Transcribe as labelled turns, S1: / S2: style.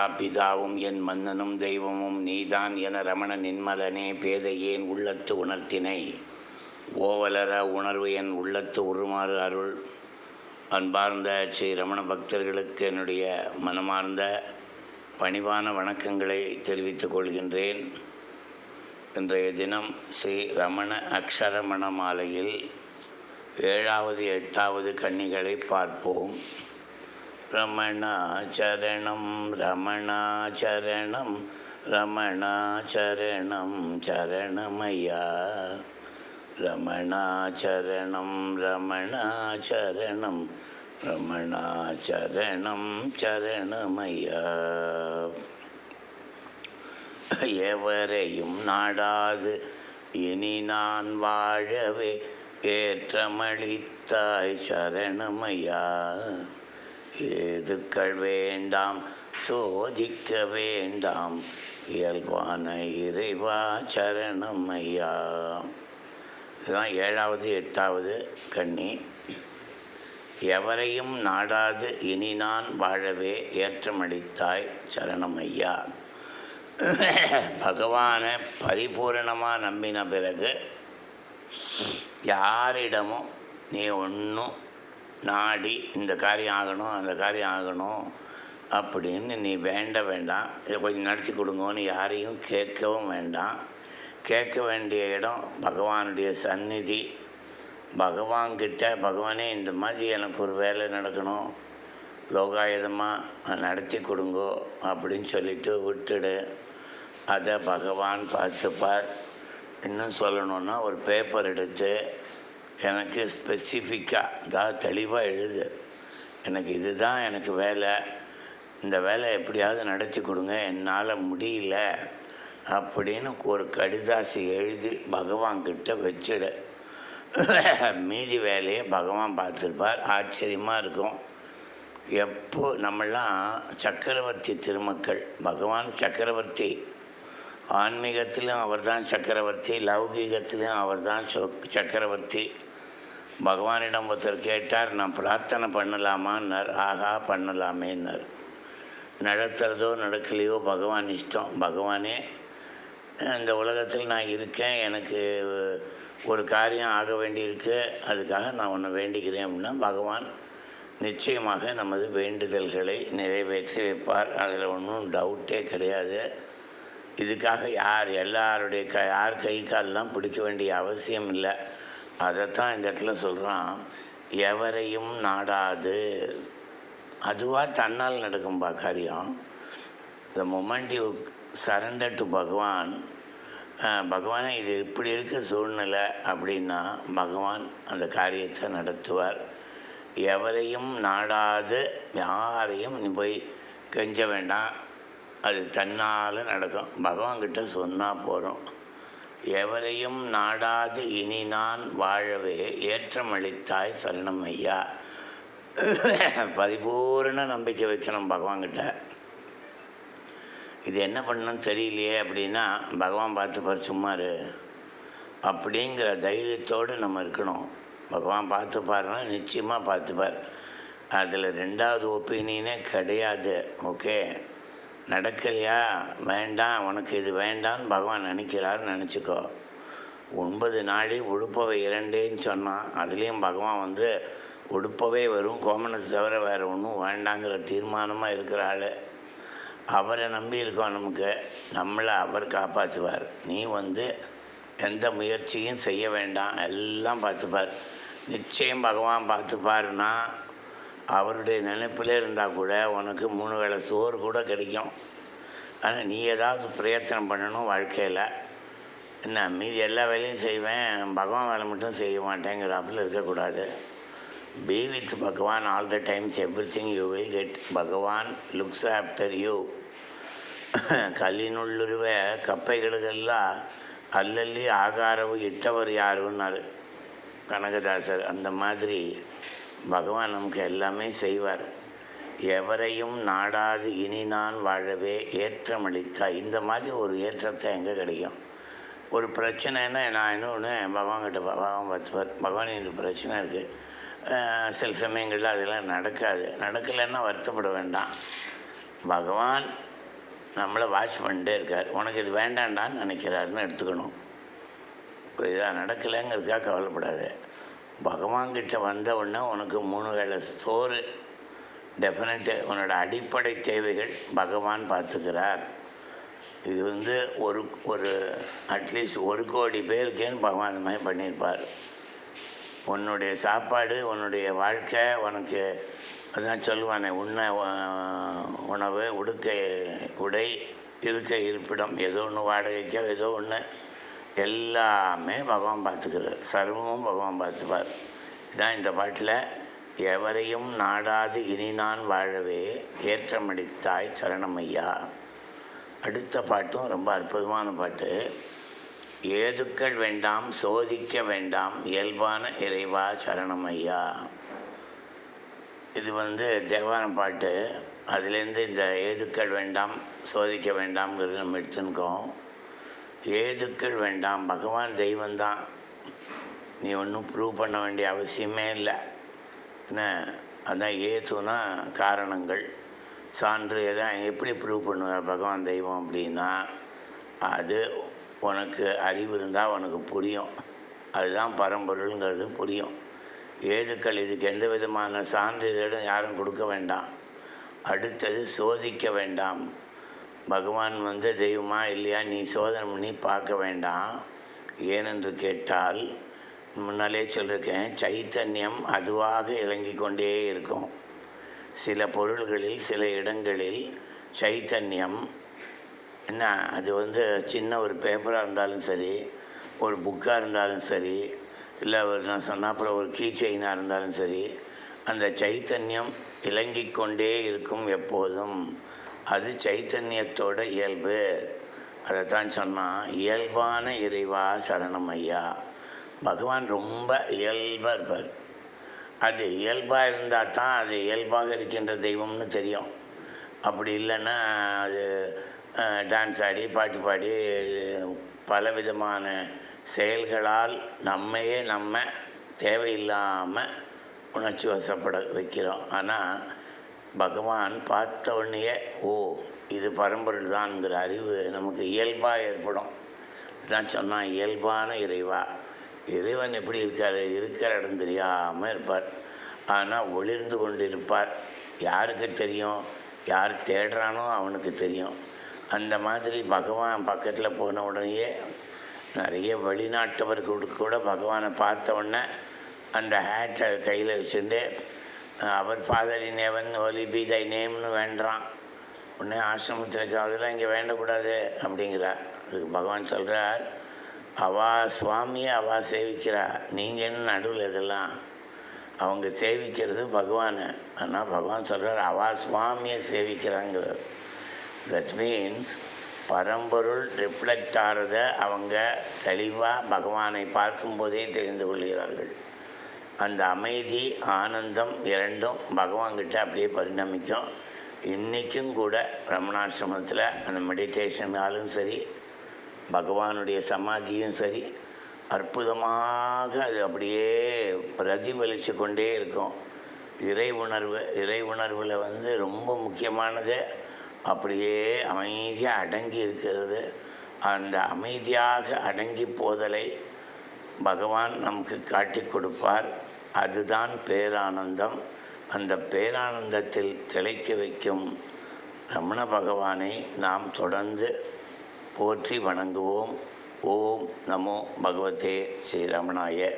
S1: பிதாவும் என் மன்னனும் தெய்வமும் நீதான் என ரமண நின்மலனே பேதையேன் உள்ளத்து உணர்த்தினை? ஓவலர உணர்வு என் உள்ளத்து உருமாறு அருள். அன்பார்ந்த ஸ்ரீ ரமண பக்தர்களுக்கு என்னுடைய மனமார்ந்த பணிவான வணக்கங்களை தெரிவித்துக் கொள்கின்றேன். இன்றைய தினம் ஸ்ரீ ரமண அக்ஷரமண மாலையில் ஏழாவது எட்டாவது கன்னிகளை பார்ப்போம். ரமணாச்சரணம் ரமணாச்சரணம் ரமணாச்சரணம் சரணமையா ரமணாச்சரணம் ரமணாச்சரணம் ரமணாச்சரணம் சரணமையா எவரையும் நாடாது இனி நான் வாழவே ஏற்றமளித்தாய் சரணமையா। ஏதுக்கள் வேண்டாம் சோதிக்க வேண்டாம். இயல்பான இறைவா சரணம் ஐயா. இதுதான் ஏழாவது எட்டாவது கண்ணி. எவரையும் நாடாது இனி நான் வாழவே ஏற்றமளித்தாய் சரணம் ஐயா. பகவானை பரிபூரணமாக நம்பின பிறகு யாரிடமும் நீ ஒன்றும் நாடி இந்த காரியம் ஆகணும் அந்த காரியம் ஆகணும் அப்படின்னு நீ வேண்ட வேண்டாம். இதை கொஞ்சம் நடத்தி கொடுங்கன்னு யாரையும் கேட்கவும் வேண்டாம். கேட்க வேண்டிய இடம் பகவானுடைய சந்நிதி. பகவான்கிட்ட பகவானே இந்த மாதிரி எனக்கு ஒரு வேலை நடக்கணும். லோகாயுதமாக நடத்தி கொடுங்கோ அப்படின்னு சொல்லிட்டு விட்டுடு. அதை பகவான் பார்த்துப்பார். இன்னும் சொல்லணுன்னா ஒரு பேப்பர் எடுத்து எனக்கு ஸ்பெசிஃபிக்காக அதாவது தெளிவாக எழுது. எனக்கு இதுதான் எனக்கு வேலை. இந்த வேலை எப்படியாவது நடத்தி கொடுங்க என்னால் முடியல. அப்படின்னு ஒரு கடிதாசி எழுதி பகவான்கிட்ட வச்சிடு. மீதி வேலையை பகவான் பார்த்துருப்பார். ஆச்சரியமாக இருக்கும். எப்போ நம்மளாம் சக்கரவர்த்தி திருமக்கள் பகவான் சக்கரவர்த்தி. ஆன்மீகத்திலும் அவர் தான் சக்கரவர்த்தி லௌகீகத்திலும் அவர் தான் சக்கரவர்த்தி. பகவானிடம் ஒருத்தர் கேட்டார் நான் பிரார்த்தனை பண்ணலாமான்னார். ஆகா பண்ணலாமேன்னார். நடத்துகிறதோ நடக்கலையோ பகவான் இஷ்டம். பகவானே இந்த உலகத்தில் நான் இருக்கேன் எனக்கு ஒரு காரியம் ஆக வேண்டியிருக்கு அதுக்காக நான் உன்னை வேண்டிக்கிறேன் அப்படின்னா பகவான் நிச்சயமாக நமது வேண்டுதல்களை நிறைவேற்றி வைப்பார். அதில் ஒன்றும் டவுட்டே கிடையாது. இதுக்காக யார் எல்லாருடைய க யார் கை காலெலாம் பிடிக்க வேண்டிய அவசியம் இல்லை. அதைத்தான் இந்த இடத்துல சொல்கிறான் எவரையும் நாடாது. அதுவாக தன்னால் நடக்கும்பா காரியம். The moment you surrender to Bhagavan பகவானே இது இப்படி இருக்க சூழ்நிலை அப்படின்னா பகவான் அந்த காரியத்தை நடத்துவார். எவரையும் நாடாது யாரையும் நீ போய் கெஞ்ச வேண்டாம். அது தன்னால் நடக்கும். பகவான்கிட்ட சொன்னால் போகிறோம் எவரையும் நாடாது இனி நான் வாழவே ஏற்றமளித்தாய் சரணம் ஐயா. பரிபூர்ண நம்பிக்கை வைக்கணும் பகவான்கிட்ட. இது என்ன பண்ணணும்னு தெரியலையே அப்படின்னா பகவான் பார்த்துப்பார் சும்மாரு அப்படிங்கிற தைரியத்தோடு நம்ம இருக்கணும். பகவான் பார்த்துப்பாருன்னா நிச்சயமாக பார்த்துப்பார். அதில் ரெண்டாவது ஒப்பீனியனே கிடையாது ஓகே? நடக்கலையா? வேண்டாம் உனக்கு இது வேண்டான்னு பகவான் நினைக்கிறாருன்னு நினச்சிக்கோ. ஒன்பது நாடி உடுப்பவை இரண்டேன்னு சொன்னான். அதுலேயும் பகவான் வந்து உடுப்பவே வரும் கோமனத்தை தவிர வேறு ஒன்றும் வேண்டாங்கிற தீர்மானமாக இருக்கிற ஆள். அவரை நம்பி இருக்கோம் நமக்கு. நம்மளை அவர் காப்பாற்றுவார் நீ வந்து எந்த முயற்சியும் செய்ய வேண்டாம். எல்லாம் பார்த்துப்பார். நிச்சயம் பகவான் பார்த்துப்பாருன்னா அவருடைய நினைப்பில் இருந்தால் கூட உனக்கு மூணு வேளை சோறு கூட கிடைக்கும். ஆனால் நீ ஏதாவது பிரயத்தனம் பண்ணணும் வாழ்க்கையில். என்ன மீதி எல்லா வேலையும் செய்வேன் பகவான் வேலை மட்டும் செய்ய மாட்டேங்கிறாப்பில் இருக்கக்கூடாது. Be with Bhagavan all the times everything you will get Bhagavan looks after you கல்லினுள்ளுருவ கப்பைகளுக்கெல்லாம் அல்லல்லி ஆகாரவு இட்டவர் யாருன்னாரு? கனகதாசர் அந்த மாதிரி பகவான் நமக்கு எல்லாமே செய்வார். எவரையும் நாடாது இனி நான் வாழவே ஏற்றமளித்தா இந்த மாதிரி ஒரு ஏற்றத்தை எங்கே கிடைக்கும்? ஒரு பிரச்சனைன்னா நான் இன்னொன்று பகவான்கிட்ட பகவான் பார்த்துப்பார் பகவான் இந்த பிரச்சனை இருக்குது சில சமயங்களில் அதெல்லாம் நடக்காது. நடக்கலைன்னா வருத்தப்பட வேண்டாம். பகவான் நம்மளை வாட்ச் பண்ணிட்டே இருக்கார். உனக்கு இது வேண்டாண்டான்னு நினைக்கிறாருன்னு எடுத்துக்கணும். இதாக நடக்கலைங்கிறதுக்காக கவலைப்படாது. பகவான்கிட்ட வந்த உடனே உனக்கு மூணு வேளை சோறு. டெஃபினட்டு உன்னோட அடிப்படை தேவைகள் பகவான் பார்த்துக்கிறார். இது வந்து ஒரு ஒரு அட்லீஸ்ட் ஒரு கோடி பேருக்கேன்னு பகவான் இந்த மாதிரி பண்ணியிருப்பார். உன்னுடைய சாப்பாடு உன்னுடைய வாழ்க்கை உனக்கு அதான் சொல்லுவானே உண்ண உணவு உடுக்க உடை இருக்க இருப்பிடம் ஏதோ ஒன்று வாடகைக்கோ ஏதோ ஒன்று எல்லாமே பகவான் பார்த்துக்கிறார். சர்வமும் பகவான் பார்த்துப்பார். இதான் இந்த பாட்டில். எவரையும் நாடாது இனி நான் வாழவே ஏற்றமடித்தாய் சரணமையா. அடுத்த பாட்டும் ரொம்ப அற்புதமான பாட்டு. ஏதுக்கள் வேண்டாம் சோதிக்க வேண்டாம் இயல்பான இறைவா சரணமையா. இது வந்து தேவாரம் பாட்டு. அதுலேருந்து இந்த ஏதுக்கள் வேண்டாம் சோதிக்க வேண்டாம்ங்கிறது நம்ம எடுத்துருக்கோம் ஏதுக்கள் வேண்டாம் பகவான் தெய்வந்தான் நீ ஒன்றும் ப்ரூவ் பண்ண வேண்டிய அவசியமே இல்லை. என்ன? அதான் ஏதுனா காரணங்கள். சான்று எதான் எப்படி ப்ரூவ் பண்ணுவ பகவான் தெய்வம் அப்படின்னா அது உனக்கு அறிவு இருந்தால் உனக்கு புரியும். அதுதான் பரம்பொருளுங்கிறது புரியும். ஏதுக்கள் இதுக்கு எந்த விதமான சான்றிதழும் யாரும் கொடுக்க வேண்டாம். அடுத்தது சோதிக்க வேண்டாம். பகவான் வந்து தெய்வமா இல்லையா நீ சோதனை பண்ணி பார்க்க வேண்டாம். ஏனென்று கேட்டால் முன்னாலே சொல்லியிருக்கேன் சைத்தன்யம் அதுவாக இறங்கிக் கொண்டே இருக்கும். சில பொருள்களில் சில இடங்களில் சைத்தன்யம் என்ன அது வந்து சின்ன ஒரு பேப்பராக இருந்தாலும் சரி ஒரு புக்காக இருந்தாலும் சரி இல்லை ஒரு நான் சொன்னாப்புல ஒரு கீ செயினாக இருந்தாலும் சரி அந்த சைத்தன்யம் இலங்கிக் கொண்டே இருக்கும் எப்போதும். அது சைத்தன்யத்தோட இயல்பு. அதைத்தான் சொன்னால் இயல்பான இறைவா சரணம் ஐயா. பகவான் ரொம்ப இயல்பாக இருப்பார். அது இயல்பாக இருந்தால் தான் அது இயல்பாக இருக்கின்ற தெய்வம்னு தெரியும். அப்படி இல்லைன்னா அது டான்ஸ் ஆடி பாட்டு பாடி பல விதமான செயல்களால் நம்மையே நம்ம தேவையில்லாமல் உணர்ச்சி வசப்பட வைக்கிறோம். ஆனால் பகவான் பார்த்த உடனேயே ஓ இது பரம்பொருள் தான்ங்கிற அறிவு நமக்கு இயல்பாக ஏற்படும். தான் சொன்னால் இயல்பான இறைவா. இறைவன் எப்படி இருக்கார்? இருக்கிற இடம் தெரியாமல் இருப்பார். ஆனால் ஒளிர்ந்து கொண்டு இருப்பார் யாருக்கு தெரியும்? யார் தேடுறானோ அவனுக்கு தெரியும். அந்த மாதிரி பகவான் பக்கத்தில் போன உடனேயே நிறைய வெளிநாட்டவர்களுக்கு கூட பகவானை பார்த்த உடனே அந்த ஹேட்டை கையில் வச்சுட்டு அவர் father in heaven holy be thy நேம்னு வேண்டுறான். உடனே ஆசிரமத்தில் இருக்க அதெல்லாம் இங்கே வேண்டக்கூடாது அப்படிங்கிறார். அதுக்கு பகவான் சொல்கிறார் அவா சுவாமியை அவா சேவிக்கிறா. நீங்கள் என்ன நடுவில் இதெல்லாம்? அவங்க சேவிக்கிறது பகவானை. ஆனால் பகவான் சொல்கிறார் அவா சுவாமியை சேவிக்கிறாங்கிறார். தட் மீன்ஸ் பரம்பொருள் ரிஃப்ளெக்ட் ஆகிறத அவங்க தெளிவாக பகவானை பார்க்கும்போதே தெரிந்து கொள்கிறார்கள். அந்த அமைதி ஆனந்தம் இரண்டும் பகவான்கிட்ட அப்படியே பரிணமிக்கும். இன்றைக்கும் கூட ரமணாசிரமத்தில் அந்த மெடிடேஷனாலும் சரி பகவானுடைய சமாதியும் சரி அற்புதமாக அது அப்படியே பிரதிபலித்து கொண்டே இருக்கும். இறை உணர்வு இறை உணர்வில் வந்து ரொம்ப முக்கியமானது. அப்படியே அமைதியாக அடங்கி இருக்கிறது. அந்த அமைதியாக அடங்கி போதலை பகவான் நமக்கு காட்டி கொடுப்பார். அதுதான் பேரானந்தம். அந்த பேரானந்தத்தில் திளைக்க வைக்கும் ரமண பகவானை நாம் தொடர்ந்து போற்றி வணங்குவோம். ஓம் நமோ பகவதே ஸ்ரீரமணாய